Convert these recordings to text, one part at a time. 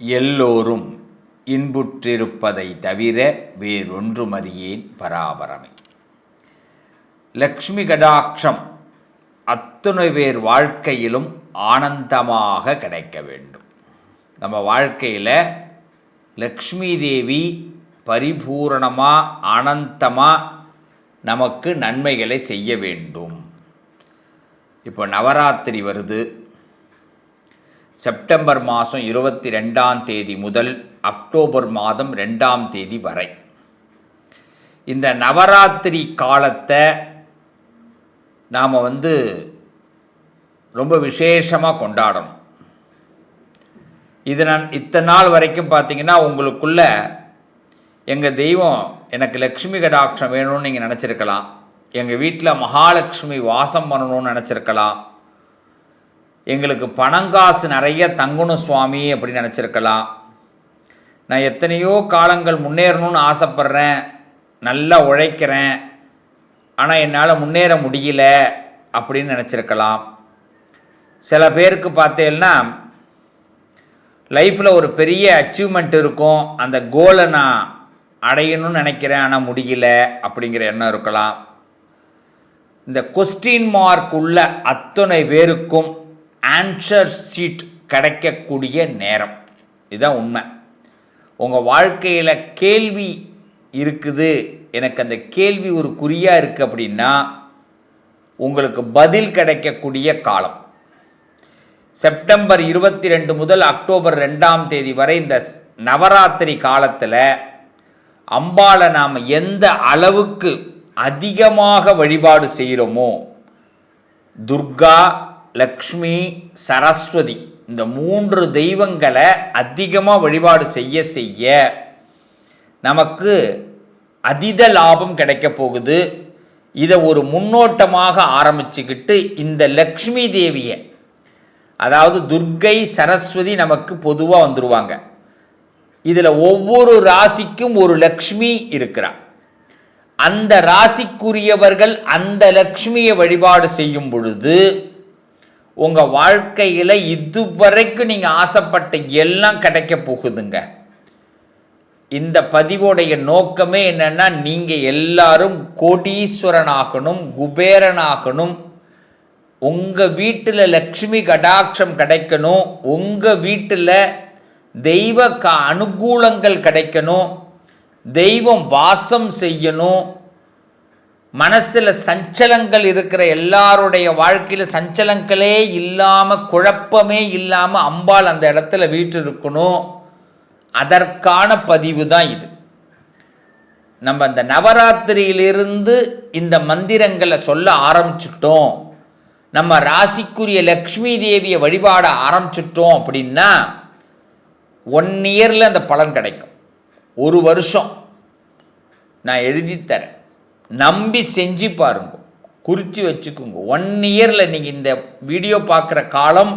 எல்லோரும் இன்புற்றிருப்பதை தவிர வேறொன்றுமறியேன் பராபரமே. லக்ஷ்மி கடாட்சம் அத்துணை பேர் வாழ்க்கையிலும் ஆனந்தமாக கிடைக்க வேண்டும். நம்ம வாழ்க்கையில் லக்ஷ்மி தேவி பரிபூரணமாக அனந்தமாக நமக்கு நன்மைகளை செய்ய வேண்டும். இப்போ நவராத்திரி வருது. செப்டம்பர் மாதம் இருபத்தி ரெண்டாம் தேதி முதல் அக்டோபர் மாதம் ரெண்டாம் தேதி வரை. இந்த நவராத்திரி காலத்தை நாம் வந்து ரொம்ப விசேஷமாக கொண்டாடணும். இது நான் இத்தனை நாள் வரைக்கும் பார்த்தீங்கன்னா உங்களுக்குள்ள எங்கள் தெய்வம் எனக்கு லக்ஷ்மி கடாட்சம் வேணும்னு நீங்கள் நினச்சிருக்கலாம். எங்கள் வீட்டில் மகாலட்சுமி வாசம் பண்ணணும்னு நினச்சிருக்கலாம். எங்களுக்கு பணங்காசு நிறைய தங்கணும் சுவாமி அப்படின்னு நினச்சிருக்கலாம். நான் எத்தனையோ காலங்கள் முன்னேறணும்னு ஆசைப்பட்றேன். நல்லா உழைக்கிறேன். ஆனால் என்னால் முன்னேற முடியல அப்படின்னு நினச்சிருக்கலாம். சில பேருக்கு பார்த்தேன்னா லைஃப்பில் ஒரு பெரிய அச்சீவ்மெண்ட் இருக்கும். அந்த கோலை நான் அடையணும்னு நினைக்கிறேன். ஆனால் முடியல அப்படிங்கிற எண்ணம் இருக்கலாம். இந்த கொஸ்டின் மார்க் உள்ள அத்தனை பேருக்கும் ஆன்சர் சீட் கிடைக்கக்கூடிய நேரம். இதுதான் உண்மை. உங்கள் வாழ்க்கையில் கேள்வி இருக்குது. எனக்கு அந்த கேள்வி ஒரு குறியாக இருக்குது அப்படின்னா உங்களுக்கு பதில் கிடைக்கக்கூடிய காலம். செப்டம்பர் இருபத்தி ரெண்டு முதல் அக்டோபர் ரெண்டாம் தேதி வரை இந்த ஸ்- நவராத்திரி காலத்தில் அம்பாளை நாம் எந்த அளவுக்கு அதிகமாக வழிபாடு செய்கிறோமோ துர்கா லக்ஷ்மி சரஸ்வதி இந்த மூன்று தெய்வங்களை அதிகமாக வழிபாடு செய்ய செய்ய நமக்கு அதீத லாபம் கிடைக்க போகுது. இதை ஒரு முன்னோட்டமாக ஆரம்பிச்சுக்கிட்டு இந்த லக்ஷ்மி தேவியை அதாவது துர்க்கை சரஸ்வதி நமக்கு பொதுவாக வந்துருவாங்க. இதில் ஒவ்வொரு ராசிக்கும் ஒரு லக்ஷ்மி இருக்கிறார். அந்த ராசிக்குரியவர்கள் அந்த லக்ஷ்மியை வழிபாடு செய்யும் பொழுது உங்கள் வாழ்க்கையில் இதுவரைக்கும் நீங்கள் ஆசைப்பட்ட எல்லாம் கிடைக்க போகுதுங்க. இந்த பதிவோடைய நோக்கமே என்னன்னா நீங்கள் எல்லாரும் கோடீஸ்வரனாகணும் குபேரனாகணும். உங்கள் வீட்டில் லக்ஷ்மி கடாட்சம் கிடைக்கணும். உங்கள் வீட்டில் தெய்வ க அனுகூலங்கள் கிடைக்கணும். தெய்வம் வாசம் செய்யணும். மனசில் சஞ்சலங்கள் இருக்கிற எல்லாருடைய வாழ்க்கையில் சஞ்சலங்களே இல்லாமல் குழப்பமே இல்லாமல் அம்பாள் அந்த இடத்துல வீட்டு இருக்கணும் அதற்கான பதிவு தான் இது. நம்ம அந்த நவராத்திரியிலிருந்து இந்த மந்திரங்களை சொல்ல ஆரம்பிச்சிட்டோம். நம்ம ராசிக்குரிய லக்ஷ்மி தேவியை வழிபாட ஆரம்பிச்சிட்டோம் அப்படின்னா ஒன் இயரில் அந்த பலன் கிடைக்கும். ஒரு வருஷம். நான் எழுதி தரேன் நம்பி செஞ்சு பாருங்க. குறித்து வச்சுக்கோங்க. ஒன் இயரில் நீங்கள் இந்த வீடியோ பார்க்குற காலம்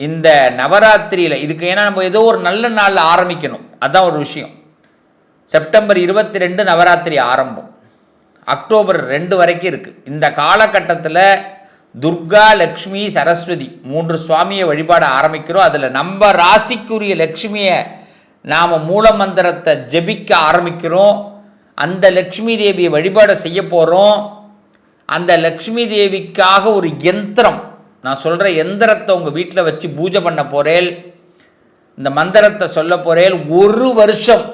இந்த நவராத்திரியில் இதுக்கு ஏன்னா நம்ம ஏதோ ஒரு நல்ல நாளில் ஆரம்பிக்கணும். அதுதான் ஒரு விஷயம். செப்டம்பர் இருபத்தி ரெண்டு நவராத்திரி ஆரம்பம். அக்டோபர் ரெண்டு வரைக்கும் இருக்குது இந்த காலகட்டத்தில் துர்கா லக்ஷ்மி சரஸ்வதி மூன்று சுவாமியை வழிபாட ஆரம்பிக்கிறோம். அதில் நம்ம ராசிக்குரிய லக்ஷ்மியை நாம் மூலமந்திரத்தை ஜெபிக்க ஆரம்பிக்கிறோம். அந்த லக்ஷ்மி தேவியை வழிபாடு செய்ய போகிறோம் அந்த லக்ஷ்மி தேவிக்காக ஒரு யந்திரம். நான் சொல்கிற எந்திரத்தை உங்கள் வீட்டில் வச்சு பூஜை பண்ண போகிறேன் இந்த மந்திரத்தை சொல்ல போகிறேன் ஒரு வருஷம்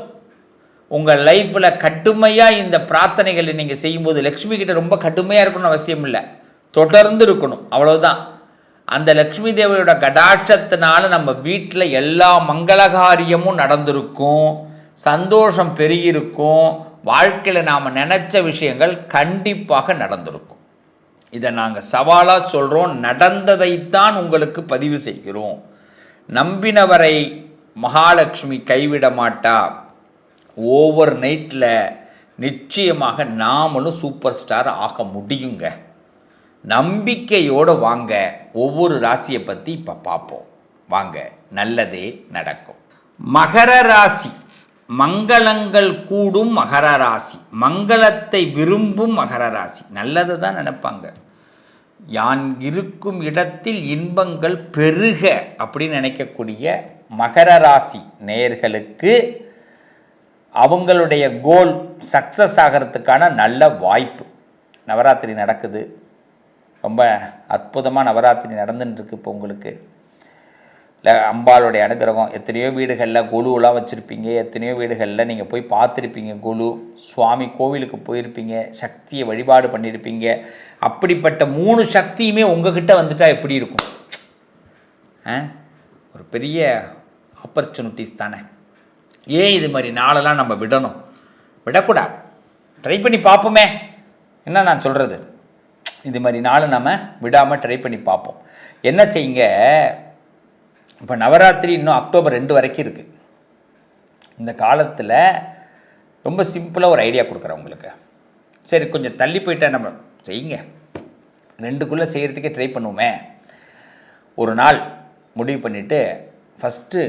உங்கள் லைஃப்பில் கடுமையாக இந்த பிரார்த்தனைகளை நீங்கள் செய்யும்போது லக்ஷ்மி கிட்ட ரொம்ப கடுமையாக இருக்கணும்னு அவசியம் இல்லை. தொடர்ந்து இருக்கணும். அவ்வளோதான் அந்த லக்ஷ்மி தேவியோட கடாட்சத்தினால நம்ம வீட்டில் எல்லா மங்களகாரியமும் நடந்திருக்கும். சந்தோஷம் பெருகியிருக்கும். வாழ்க்கையில் நாம் நினச்ச விஷயங்கள் கண்டிப்பாக நடந்திருக்கும். இதை நாங்கள் சவாலாக சொல்கிறோம் நடந்ததைத்தான் உங்களுக்கு பதிவு செய்கிறோம். நம்பினவரை மகாலட்சுமி கைவிட மாட்டா. ஓவர் நைட்டில் நிச்சயமாக நாமளும் சூப்பர் ஸ்டார் ஆக முடியுங்க. நம்பிக்கையோடு வாங்க. ஒவ்வொரு ராசியை பற்றி இப்போ பார்ப்போம். வாங்க நல்லதே நடக்கும். மகர ராசி. மங்களங்கள் கூடும் மகர ராசி. மங்களத்தை விரும்பும் மகர ராசி. நல்லதை தான் நினைப்பாங்க. யான் இருக்கும் இடத்தில் இன்பங்கள் பெருக அப்படின்னு நினைக்கக்கூடிய மகர ராசி நேயர்களுக்கு அவங்களுடைய கோல் சக்ஸஸ் ஆகிறதுக்கான நல்ல வாய்ப்பு. நவராத்திரி நடக்குது. ரொம்ப அற்புதமாக நவராத்திரி நடந்துட்டுருக்கு இப்போ உங்களுக்கு. இல்லை அம்பாளுடைய அனுகிரகம். எத்தனையோ வீடுகளில் குழுவெலாம் வச்சுருப்பீங்க. எத்தனையோ வீடுகளில் நீங்கள் போய் பார்த்துருப்பீங்க குழு சுவாமி கோவிலுக்கு போயிருப்பீங்க. சக்தியை வழிபாடு பண்ணியிருப்பீங்க. அப்படிப்பட்ட மூணு சக்தியுமே உங்ககிட்ட வந்துட்டால் எப்படி இருக்கும்? ஆ? ஒரு பெரிய ஆப்பர்ச்சுனிட்டிஸ் தானே. ஏன் இது மாதிரி நாளெல்லாம் நம்ம விடணும்? விடக்கூடாது. ட்ரை பண்ணி பார்ப்போமே. என்ன நான் சொல்கிறது இது மாதிரி நாளை நம்ம விடாமல் ட்ரை பண்ணி பார்ப்போம். என்ன செய்யுங்க? இப்போ நவராத்திரி இன்னும் அக்டோபர் ரெண்டு வரைக்கும் இருக்குது இந்த காலத்தில் ரொம்ப சிம்பிளாக ஒரு ஐடியா கொடுக்குறேன் உங்களுக்கு. சரி கொஞ்சம் தள்ளி போயிட்டா நம்ம செய்யுங்க. ரெண்டுக்குள்ளே செய்கிறதுக்கே ட்ரை பண்ணுவோமே. ஒரு நாள் முடிவு பண்ணிவிட்டு ஃபஸ்ட்டு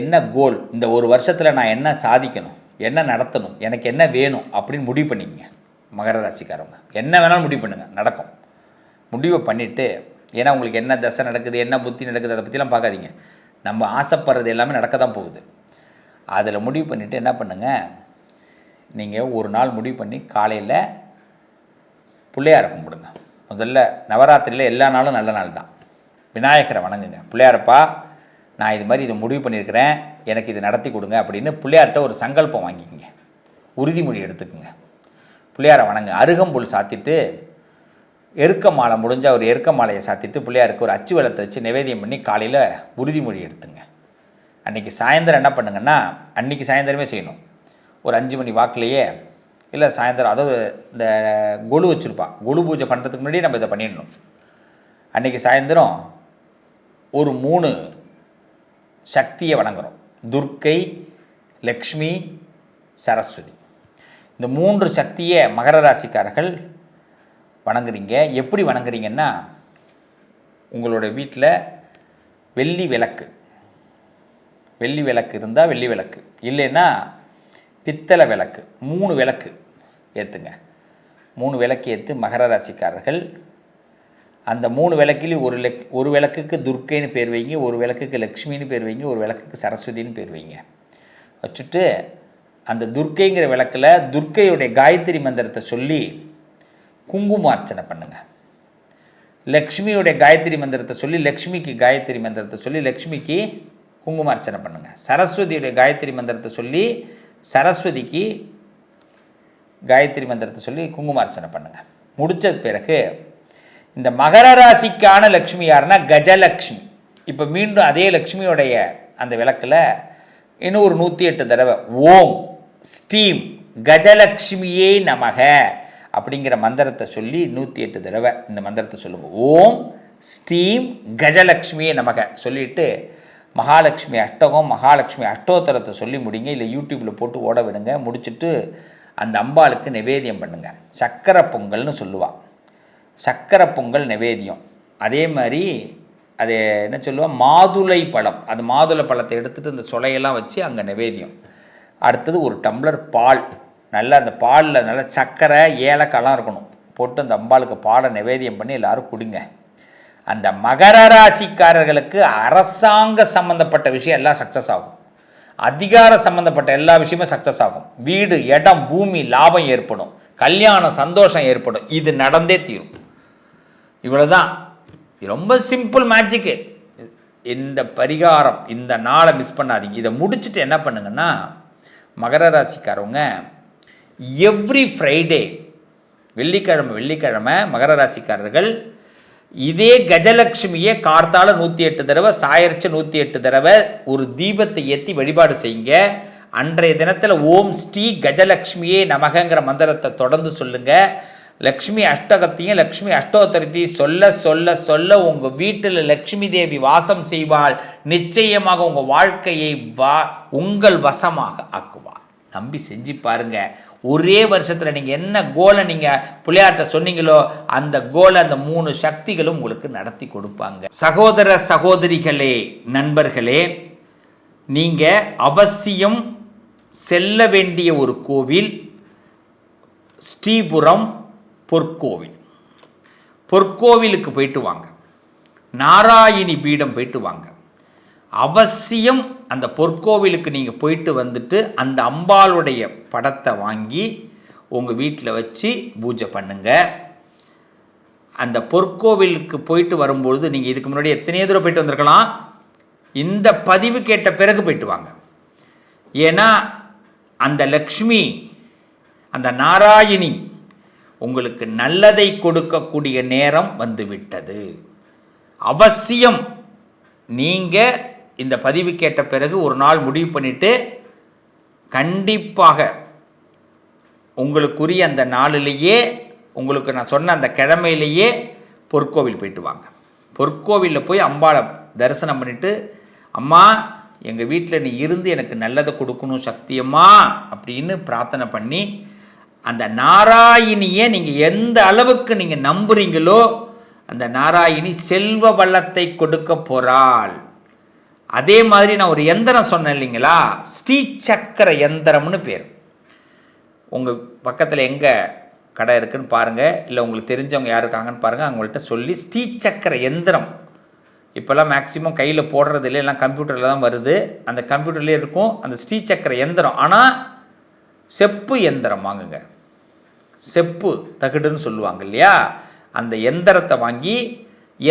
என்ன கோல் இந்த ஒரு வருஷத்தில் நான் என்ன சாதிக்கணும் என்ன நடத்தணும் எனக்கு என்ன வேணும் அப்படின்னு முடிவு பண்ணிக்கங்க. மகர ராசிக்காரவங்க. என்ன வேணாலும் முடிவு பண்ணுங்கள் நடக்கும். முடிவை பண்ணிவிட்டு ஏன்னா உங்களுக்கு என்ன தசை நடக்குது என்ன புத்தி நடக்குது அதை பற்றிலாம் பார்க்காதீங்க. நம்ம ஆசைப்படுறது எல்லாமே நடக்க தான் போகுது. அதில் முடிவு பண்ணிவிட்டு என்ன பண்ணுங்கள் நீங்கள் ஒரு நாள் முடிவு பண்ணி காலையில் பிள்ளையாரை கும்பிடுங்க. முதல்ல நவராத்திரியில் எல்லா நாளும் நல்ல நாள் தான். விநாயகரை வணங்குங்க. பிள்ளையாரப்பா நான் இது மாதிரி இதை முடிவு பண்ணியிருக்கிறேன். எனக்கு இது நடத்தி கொடுங்க அப்படின்னு பிள்ளையார்கிட்ட ஒரு சங்கல்பம் வாங்கிக்கோங்க. உறுதிமொழி எடுத்துக்கோங்க. பிள்ளையாரை வணங்க. அருகம்புல் சாத்திட்டு எருக்க மாலை முடிஞ்சால் ஒரு எருக்க மாலையை சாத்திட்டு பிள்ளையாருக்கு ஒரு அச்சு வெள்ளத்தை வச்சு நிவேதியம் பண்ணி காலையில் உறுதிமொழி எடுத்துங்க. அன்றைக்கி சாயந்தரம் என்ன பண்ணுங்கன்னா அன்றைக்கி சாயந்தரமே செய்யணும். ஒரு அஞ்சு மணி வாக்குலேயே இல்லை சாயந்தரம் அதாவது இந்த கொலு வச்சுருப்பா. கொலு பூஜை பண்ணுறதுக்கு முன்னாடி நம்ம இதை பண்ணிடணும். அன்றைக்கி சாயந்தரம் ஒரு மூணு சக்தியை வணங்குறோம். துர்க்கை லக்ஷ்மி சரஸ்வதி. இந்த மூன்று சக்தியை மகர ராசிக்காரர்கள் வணங்குறீங்க. எப்படி வணங்குறீங்கன்னா உங்களோட வீட்டில் வெள்ளி விளக்கு. வெள்ளி விளக்கு இருந்தால் வெள்ளி விளக்கு. இல்லைன்னா பித்தளை விளக்கு. மூணு விளக்கு ஏற்றுங்க மூணு விளக்கு ஏற்று மகர ராசிக்காரர்கள். அந்த மூணு விளக்கிலையும் ஒரு லெக் ஒரு விளக்குக்கு துர்க்கைன்னு பேர் வைங்க ஒரு விளக்குக்கு லக்ஷ்மின்னு பேர் வைங்க ஒரு விளக்குக்கு சரஸ்வதின்னு பேர் வைங்க. வச்சுட்டு அந்த துர்க்கைங்கிற விளக்கில் துர்க்கையுடைய காயத்ரி மந்திரத்தை சொல்லி குங்கும அர்ச்சனை பண்ணுங்கள் லக்ஷ்மியுடைய காயத்ரி மந்திரத்தை சொல்லி லக்ஷ்மிக்கு காயத்ரி மந்திரத்தை சொல்லி லக்ஷ்மிக்கு குங்கும அர்ச்சனை பண்ணுங்கள் சரஸ்வதியுடைய காயத்ரி மந்திரத்தை சொல்லி சரஸ்வதிக்கு காயத்ரி மந்திரத்தை சொல்லி குங்கும அர்ச்சனை பண்ணுங்கள் முடிச்ச பிறகு இந்த மகர ராசிக்கான லக்ஷ்மி யாருன்னா கஜலக்ஷ்மி. இப்போ மீண்டும் அதே லக்ஷ்மியோடைய அந்த விளக்கில் இன்னும் ஒரு நூற்றி எட்டு தடவை ஓம் ஸ்டீம் கஜலக்ஷ்மியே நமக. அப்படிங்கிற மந்திரத்தை சொல்லி நூற்றி எட்டு தடவை இந்த மந்திரத்தை சொல்லுவோம் ஓம் ஸ்டீம் கஜலக்ஷ்மியே நமக. சொல்லிட்டு மகாலட்சுமி அஷ்டகம் மகாலட்சுமி அஷ்டோத்தரத்தை சொல்லி முடிங்க. இல்லை யூடியூப்பில் போட்டு ஓட விடுங்க. முடிச்சுட்டு அந்த அம்பாளுக்கு நிவேதியம் பண்ணுங்கள் சக்கரை பொங்கல்னு சொல்லுவாள் சக்கரை பொங்கல் நிவேதியம் அதே மாதிரி அது என்ன சொல்லுவாள் மாதுளை பழம். அந்த மாதுளை பழத்தை எடுத்துகிட்டு இந்த சொலையெல்லாம் வச்சு அங்கே நிவேதியம் அடுத்தது ஒரு டம்ளர் பால். நல்லா அந்த பாலில் நல்லா சர்க்கரை ஏலக்காய்லாம் இருக்கணும். போட்டு அந்த அம்பாளுக்கு பாலை நிவேதியம் பண்ணி எல்லாரும் கொடுங்க. அந்த மகர ராசிக்காரர்களுக்கு அரசாங்க சம்மந்தப்பட்ட விஷயம் எல்லாம் சக்ஸஸ் ஆகும். அதிகார சம்மந்தப்பட்ட எல்லா விஷயமும் சக்ஸஸ் ஆகும். வீடு இடம் பூமி லாபம் ஏற்படும். கல்யாணம் சந்தோஷம் ஏற்படும். இது நடந்தே தீரும். இவ்வளோதான் ரொம்ப சிம்பிள் மேஜிக்கு இந்த பரிகாரம் இந்த நாளை மிஸ் பண்ணாதீங்க. இதை முடிச்சுட்டு என்ன பண்ணுங்கன்னா மகர ராசிக்காரவங்க எவ்ரி ஃப்ரைடே வெள்ளிக்கிழமை வெள்ளிக்கிழமை மகர ராசிக்காரர்கள் இதே கஜலட்சுமியை கார்த்தால நூற்றி எட்டு தடவை சாயரிச்ச நூற்றி எட்டு தடவை ஒரு தீபத்தை ஏற்றி வழிபாடு செய்யுங்க. அன்றைய தினத்தில் ஓம் ஸ்ரீ கஜலக்ஷ்மியே நமகங்கிற மந்திரத்தை தொடர்ந்து சொல்லுங்கள் லக்ஷ்மி அஷ்டகத்தையும் லக்ஷ்மி அஷ்டோத்தரத்தையும் சொல்ல சொல்ல சொல்ல உங்கள் வீட்டில் லக்ஷ்மி தேவி வாசம் செய்வாள். நிச்சயமாக உங்கள் வாழ்க்கையை வா உங்கள் வசமாக ஆக்குவாள். நம்பி செஞ்சு பாருங்கள் ஒரே வருஷத்தில் நீங்கள் என்ன கோலை நீங்கள் பிள்ளையார்ட்ட சொன்னீங்களோ அந்த கோலை அந்த மூணு சக்திகளும் உங்களுக்கு நடத்தி கொடுப்பாங்க. சகோதர சகோதரிகளே நண்பர்களே நீங்கள் அவசியம் செல்ல வேண்டிய ஒரு கோவில் ஸ்ரீபுரம் பொற்கோவில். பொற்கோவிலுக்கு போயிட்டு வாங்க. நாராயணி பீடம் போயிட்டு வாங்க. அவசியம் அந்த பொற்கோவிலுக்கு நீங்கள் போயிட்டு வந்துட்டு அந்த அம்பாளுடைய படத்தை வாங்கி உங்கள் வீட்டில் வச்சு பூஜை பண்ணுங்க. அந்த பொற்கோவிலுக்கு போயிட்டு வரும்பொழுது நீங்கள் இதுக்கு முன்னாடி எத்தனையோ தூரம் போயிட்டு வந்திருக்கலாம். இந்த பதிவு கேட்ட பிறகு போயிட்டு வாங்க. ஏன்னா அந்த லக்ஷ்மி அந்த நாராயணி உங்களுக்கு நல்லதை கொடுக்கக்கூடிய நேரம் வந்துவிட்டது அவசியம் நீங்கள் இந்த பதிவு கேட்ட பிறகு ஒரு நாள் முடிவு பண்ணிவிட்டு கண்டிப்பாக உங்களுக்குரிய அந்த நாளிலேயே உங்களுக்கு நான் சொன்ன அந்த கிழமையிலேயே பொற்கோவில் போயிட்டு வாங்க. பொற்கோவிலில் போய் அம்பாளை தரிசனம் பண்ணிவிட்டு அம்மா எங்கள் வீட்டில் நீ இருந்து எனக்கு நல்லதை கொடுக்கணும் சக்தியம்மா அப்படின்னு பிரார்த்தனை பண்ணி அந்த நாராயணியை நீங்கள் எந்த அளவுக்கு நீங்கள் நம்புறீங்களோ அந்த நாராயணி செல்வ வளத்தை கொடுக்க போகிறாள் அதே மாதிரி நான் ஒரு எந்திரம் சொன்னேன் இல்லைங்களா? ஸ்ரீ சக்கர எந்திரம்னு பேர். உங்கள் பக்கத்தில் எங்கே கடை இருக்குதுன்னு பாருங்கள் இல்லை உங்களுக்கு தெரிஞ்சவங்க யார் இருக்காங்கன்னு பாருங்கள் அவங்கள்ட்ட சொல்லி ஸ்ரீ சக்கர எந்திரம். இப்போல்லாம் மேக்ஸிமம் கையில் போடுறது இல்லை எல்லாம் கம்ப்யூட்டரில் தான் வருது. அந்த கம்ப்யூட்டர்லேயே இருக்கும். அந்த ஸ்ரீ சக்கர எந்திரம். ஆனால் செப்பு எந்திரம் வாங்குங்க. செப்பு தகடுன்னு சொல்லுவாங்க இல்லையா? அந்த எந்திரத்தை வாங்கி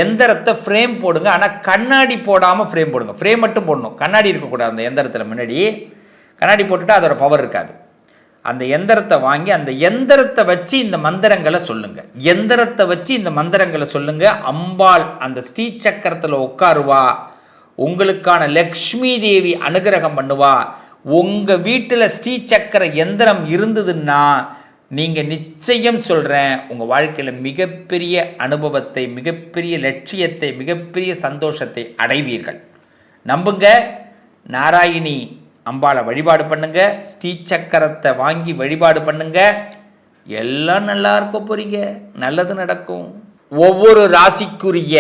எந்திரத்தை ஃப்ரேம் போடுங்க. ஆனால் கண்ணாடி போடாமல் ஃப்ரேம் போடுங்க. ஃப்ரேம் மட்டும் போடணும். கண்ணாடி இருக்கக்கூடாது அந்த எந்திரத்தில் முன்னாடி. கண்ணாடி போட்டுட்டா அதோட பவர் இருக்காது. அந்த எந்திரத்தை வாங்கி அந்த எந்திரத்தை வச்சு இந்த மந்திரங்களை சொல்லுங்க. எந்திரத்தை வச்சு இந்த மந்திரங்களை சொல்லுங்க. அம்பாள் அந்த ஸ்ரீ சக்கரத்தில் உட்காருவா. உங்களுக்கான லக்ஷ்மி தேவி அனுகிரகம் பண்ணுவா. உங்கள் வீட்டில் ஸ்ரீ சக்கர எந்திரம் இருந்ததுன்னா நீங்கள் நிச்சயம் சொல்கிறேன் உங்கள் வாழ்க்கையில் மிகப்பெரிய அனுபவத்தை மிகப்பெரிய லட்சியத்தை மிகப்பெரிய சந்தோஷத்தை அடைவீர்கள். நம்புங்க நாராயணி அம்பாளை வழிபாடு பண்ணுங்க ஸ்ரீ சக்கரத்தை வாங்கி வழிபாடு பண்ணுங்க. எல்லாம் நல்லா இருக்க போறீங்க நல்லது நடக்கும். ஒவ்வொரு ராசிக்குரிய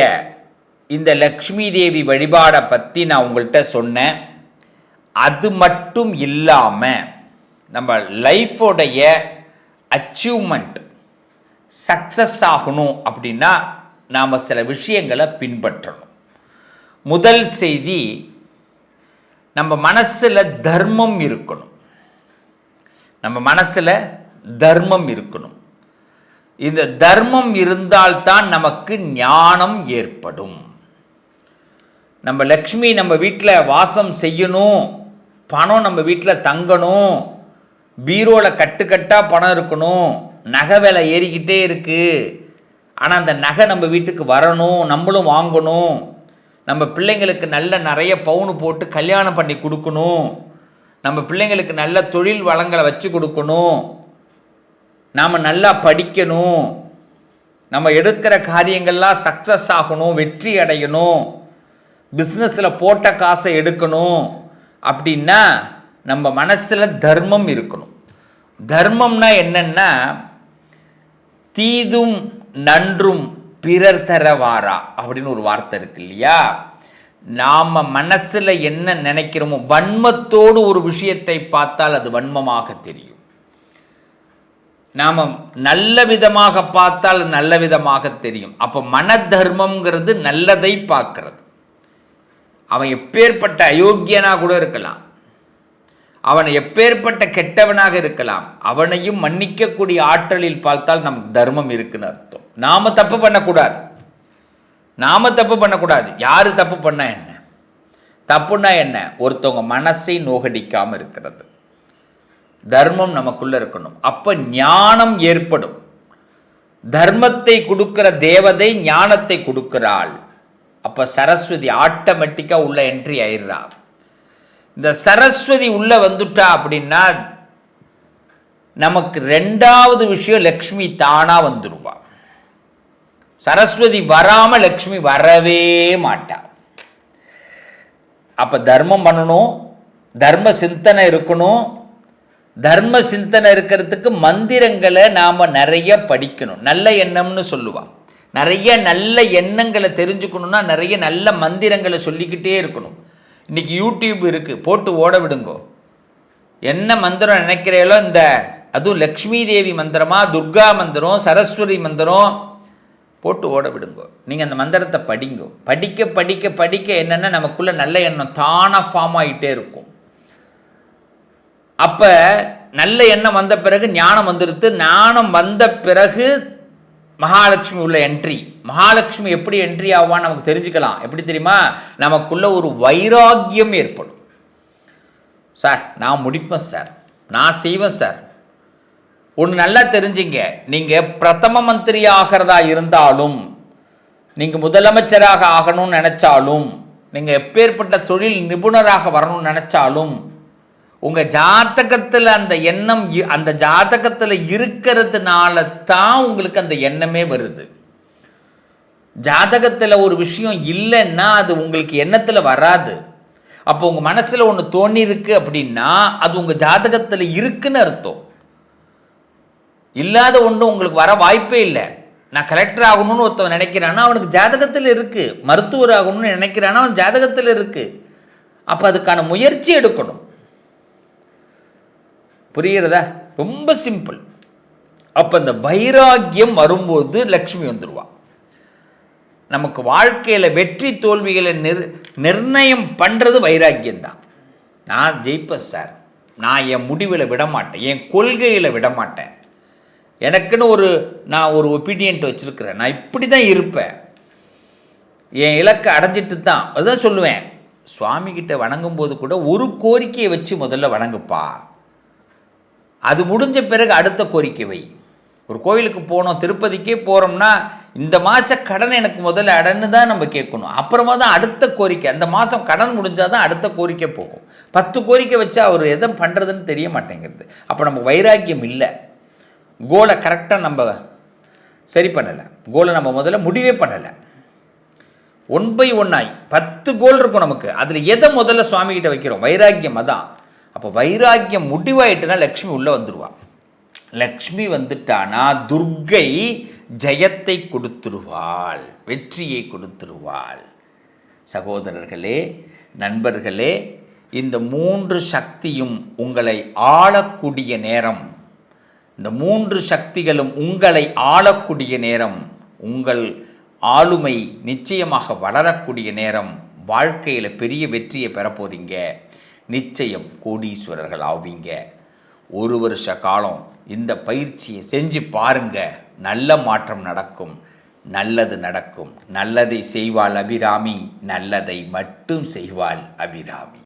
இந்த லக்ஷ்மி தேவி வழிபாடை பற்றி நான் உங்கள்கிட்ட சொன்னேன். அது மட்டும் இல்லாமல் நம்ம லைஃபோடைய அச்சீவ்மெண்ட் சக்ஸஸ் ஆகணும் அப்படின்னா நாம் சில விஷயங்களை பின்பற்றணும். முதல் செய்தி நம்ம மனசில் தர்மம் இருக்கணும். நம்ம மனசில் தர்மம் இருக்கணும். இந்த தர்மம் இருந்தால்தான் நமக்கு ஞானம் ஏற்படும். நம்ம லக்ஷ்மி நம்ம வீட்டில் வாசம் செய்யணும். பணம் நம்ம வீட்டில் தங்கணும். பீரோவில் கட்டுக்கட்டாக பணம் இருக்கணும். நகை விலை ஏறிக்கிட்டே இருக்குது ஆனால் அந்த நகை நம்ம வீட்டுக்கு வரணும். நம்மளும் வாங்கணும். நம்ம பிள்ளைங்களுக்கு நல்ல நிறைய பவுனு போட்டு கல்யாணம் பண்ணி கொடுக்கணும். நம்ம பிள்ளைங்களுக்கு நல்ல தொழில் வளங்களை வச்சு கொடுக்கணும். நாம் நல்லா படிக்கணும். நம்ம எடுக்கிற காரியங்கள்லாம் சக்ஸஸ் ஆகணும் வெற்றி அடையணும். பிஸ்னஸில் போட்ட காசை எடுக்கணும். அப்படின்னா நம்ம மனசில் தர்மம் இருக்கணும். தர்மம்னா என்னன்னா தீதும் நன்றும் பிறர் தரவாரா? அப்படின்னு ஒரு வார்த்தை இருக்கு இல்லையா? நாம் மனசில் என்ன நினைக்கிறோமோ வன்மத்தோடு ஒரு விஷயத்தை பார்த்தால் அது வன்மமாக தெரியும். நாம் நல்ல விதமாக பார்த்தால் நல்ல விதமாக தெரியும். அப்போ மன தர்மம்ங்கிறது நல்லதை பார்க்கறது. அவன் எப்பேற்பட்ட அயோக்கியனா கூட இருக்கலாம். அவன் எப்பேற்பட்ட கெட்டவனாக இருக்கலாம் அவனையும் மன்னிக்கக்கூடிய ஆற்றலில் பார்த்தால் நமக்கு தர்மம் இருக்குன்னு அர்த்தம். நாம தப்பு பண்ணக்கூடாது. நாம தப்பு பண்ணக்கூடாது. யாரு தப்பு பண்ணா என்ன? தப்புன்னா என்ன? ஒருத்தவங்க மனசை நோகடிக்காமல் இருக்கிறது. தர்மம் நமக்குள்ள இருக்கணும். அப்ப ஞானம் ஏற்படும். தர்மத்தை கொடுக்கிற தேவதை ஞானத்தை கொடுக்கிறாள். அப்ப சரஸ்வதி ஆட்டோமேட்டிக்கா உள்ள என்ட்ரி ஆயிடுறா. இந்த சரஸ்வதி உள்ளே வந்துட்டா அப்படின்னா நமக்கு ரெண்டாவது விஷயம் லக்ஷ்மி தானாக வந்துடுவா சரஸ்வதி வராமல் லக்ஷ்மி வரவே மாட்டா. அப்போ தர்மம் பண்ணணும் தர்ம சிந்தனை இருக்கணும். தர்ம சிந்தனை இருக்கிறதுக்கு மந்திரங்களை நாம் நிறைய படிக்கணும். நல்ல எண்ணம்னு சொல்லுவாள் நிறைய நல்ல எண்ணங்களை தெரிஞ்சுக்கணுன்னா நிறைய நல்ல மந்திரங்களை சொல்லிக்கிட்டே இருக்கணும். இன்றைக்கி யூடியூப் இருக்குது போட்டு ஓட விடுங்கோ. என்ன மந்திரம் நினைக்கிறீங்களோ இந்த அதுவும் லக்ஷ்மி தேவி மந்திரமா துர்கா மந்திரம் சரஸ்வதி மந்திரம் போட்டு ஓட விடுங்கோ. நீங்கள் அந்த மந்திரத்தை படிங்க. படிக்க படிக்க படிக்க என்னென்னா நமக்குள்ள நல்ல எண்ணம் தானாக ஃபார்ம் ஆகிட்டே இருக்கும். அப்போ நல்ல எண்ணம் வந்த பிறகு ஞானம் வந்துடுத்து ஞானம் வந்த பிறகு மகாலட்சுமி உள்ள என்ட்ரி மகாலட்சுமி எப்படி என்ட்ரி ஆவான்னு நமக்கு தெரிஞ்சுக்கலாம். எப்படி தெரியுமா? நமக்குள்ள ஒரு வைராக்கியம் ஏற்படும். சார் நான் முடிப்பேன் சார் நான் செய்வேன் சார் ஒன்று நல்லா தெரிஞ்சுங்க. நீங்கள் பிரதம மந்திரி ஆகிறதா இருந்தாலும் நீங்கள் முதலமைச்சராக ஆகணும்னு நினச்சாலும் நீங்கள் எப்பேற்பட்ட தொழில் நிபுணராக வரணும்னு நினச்சாலும் உங்கள் ஜாதகத்தில் அந்த எண்ணம் இ- அந்த ஜாதகத்தில் இருக்கிறதுனால தான் உங்களுக்கு அந்த எண்ணமே வருது. ஜாதகத்தில் ஒரு விஷயம் இல்லைன்னா அது உங்களுக்கு எண்ணத்தில் வராது. அப்போ உங்கள் மனசில் ஒன்று தோணிருக்கு அப்படின்னா அது உங்கள் ஜாதகத்தில் இருக்குன்னு அர்த்தம். இல்லாத ஒன்று உங்களுக்கு வர வாய்ப்பே இல்லை. நான் கலெக்டர் ஆகணும்னு ஒருத்தவன் நினைக்கிறான்னா அவனுக்கு ஜாதகத்தில் இருக்குது மருத்துவர் ஆகணும்னு நினைக்கிறான்னா அவன் ஜாதகத்தில் இருக்குது அப்போ அதுக்கான முயற்சி எடுக்கணும். புரிகிறதா? ரொம்ப சிம்பிள் அப்போ இந்த வைராக்கியம் வரும்போது லக்ஷ்மி வந்துடுவா நமக்கு வாழ்க்கையில் வெற்றி தோல்விகளை நிர் நிர்ணயம் பண்ணுறது வைராக்கியம்தான். நான் ஜெயிப்பேன் சார். நான் என் முடிவில் விட மாட்டேன் என் கொள்கையில் விட மாட்டேன் எனக்குன்னு ஒரு நான் ஒரு ஒப்பீனியன்ட் வச்சுருக்கிறேன். நான் இப்படி தான் இருப்பேன். என் இலக்கை அடைஞ்சிட்டு தான் அதுதான் சொல்லுவேன். சுவாமிகிட்ட வணங்கும்போது வணங்கும் போது கூட ஒரு கோரிக்கையை வச்சு முதல்ல வணங்குப்பா. அது முடிஞ்ச பிறகு அடுத்த கோரிக்கை வை. ஒரு கோவிலுக்கு போனோம் திருப்பதிக்கே போகிறோம்னா இந்த மாத கடன் எனக்கு முதல்ல அடன்னு தான் நம்ம கேட்கணும். அப்புறமா தான் அடுத்த கோரிக்கை. அந்த மாதம் கடன் முடிஞ்சால் தான் அடுத்த கோரிக்கை போகும். பத்து கோரிக்கை வச்சா அவர் எதை பண்ணுறதுன்னு தெரிய மாட்டேங்கிறது. அப்போ நம்ம வைராக்கியம் இல்லை. கோலை கரெக்டாக நம்ம சரி பண்ணலை. கோலை நம்ம முதல்ல முடிவே பண்ணலை. ஒன் பை ஒன்னாய். பத்து கோல் இருக்கும் நமக்கு. அதில் எதை முதல்ல சுவாமிகிட்ட வைக்கிறோம்? வைராக்கியம் அதான். அப்போ வைராக்கியம் முடிவாயிட்டுனா லக்ஷ்மி உள்ளே வந்துடுவா லக்ஷ்மி வந்துட்டானா துர்க்கை ஜெயத்தை கொடுத்துருவாள் வெற்றியை கொடுத்துருவாள். சகோதரர்களே நண்பர்களே இந்த மூன்று சக்தியும் உங்களை ஆளக்கூடிய நேரம் இந்த மூன்று சக்திகளும் உங்களை ஆளக்கூடிய நேரம் உங்கள் ஆளுமை நிச்சயமாக வளரக்கூடிய நேரம் வாழ்க்கையில் பெரிய வெற்றியை பெற நிச்சயம் கோடீஸ்வரர்கள் ஆவீங்க. ஒரு வருஷ காலம் இந்த பயிற்சியை செஞ்சு பாருங்க. நல்ல மாற்றம் நடக்கும். நல்லது நடக்கும். நல்லதை செய்வாள் அபிராமி நல்லதை மட்டும் செய்வாள் அபிராமி.